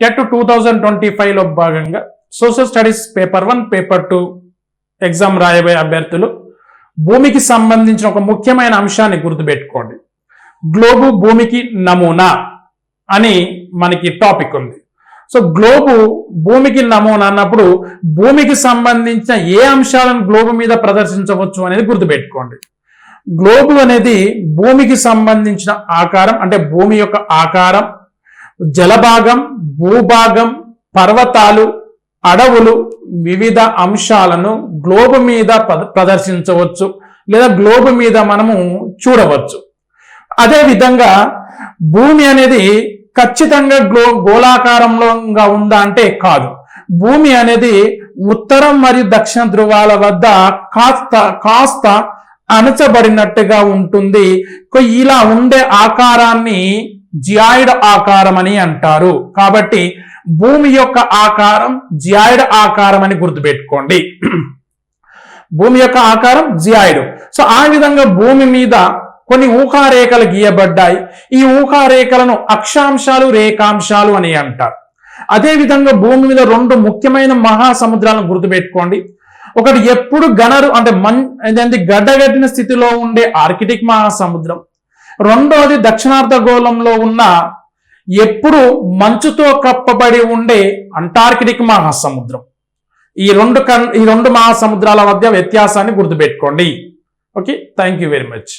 TET two thousand twenty ఫైవ్లో భాగంగా social studies paper one paper two exam రాయబోయే అభ్యర్థులు. భూమికి సంబంధించిన ఒక ముఖ్యమైన అంశాన్ని గుర్తుపెట్టుకోండి. గ్లోబు భూమికి నమూనా అని మనకి టాపిక్ ఉంది. సో గ్లోబు భూమికి నమూనా అన్నప్పుడు భూమికి సంబంధించిన ఏ అంశాలను గ్లోబు మీద ప్రదర్శించవచ్చు అనేది గుర్తుపెట్టుకోండి. గ్లోబు అనేది భూమికి సంబంధించిన ఆకారం అంటే భూమి యొక్క ఆకారం జలభాగం భూభాగం పర్వతాలు అడవులు వివిధ అంశాలను గ్లోబు మీద ప్రదర్శించవచ్చు లేదా గ్లోబు మీద మనము చూడవచ్చు. అదే విధంగా భూమి అనేది ఖచ్చితంగా గ్లో గోళాకారంలోగా ఉందా అంటే కాదు. భూమి అనేది ఉత్తరం మరియు దక్షిణ ధృవాల వద్ద కాస్త కాస్త అణచబడినట్టుగా ఉంటుంది. ఇలా ఉండే ఆకారాన్ని జియాయిడ్ ఆకారం అని అంటారు. కాబట్టి భూమి యొక్క ఆకారం జియాయిడ్ ఆకారం అని గుర్తుపెట్టుకోండి. భూమి యొక్క ఆకారం జియాయిడ్. సో ఆ విధంగా భూమి మీద కొన్ని ఊహారేఖలు గీయబడ్డాయి. ఈ ఊహారేఖలను అక్షాంశాలు రేఖాంశాలు అని అంటారు. అదే విధంగా భూమి మీద రెండు ముఖ్యమైన మహాసముద్రాలను గుర్తుపెట్టుకోండి. ఒకటి ఎప్పుడు గనరు అంటే మన్ ఏంటంటే గడ్డగట్టిన స్థితిలో ఉండే ఆర్కిటిక్ మహాసముద్రం. రెండవది దక్షిణార్ధగోళంలో ఉన్న ఎప్పుడు మంచుతో కప్పబడి ఉండే అంటార్కిటిక్ మహాసముద్రం. ఈ రెండు కన్ ఈ రెండు మహాసముద్రాల మధ్య వ్యత్యాసాన్ని గుర్తుపెట్టుకోండి. Okay thank you very much.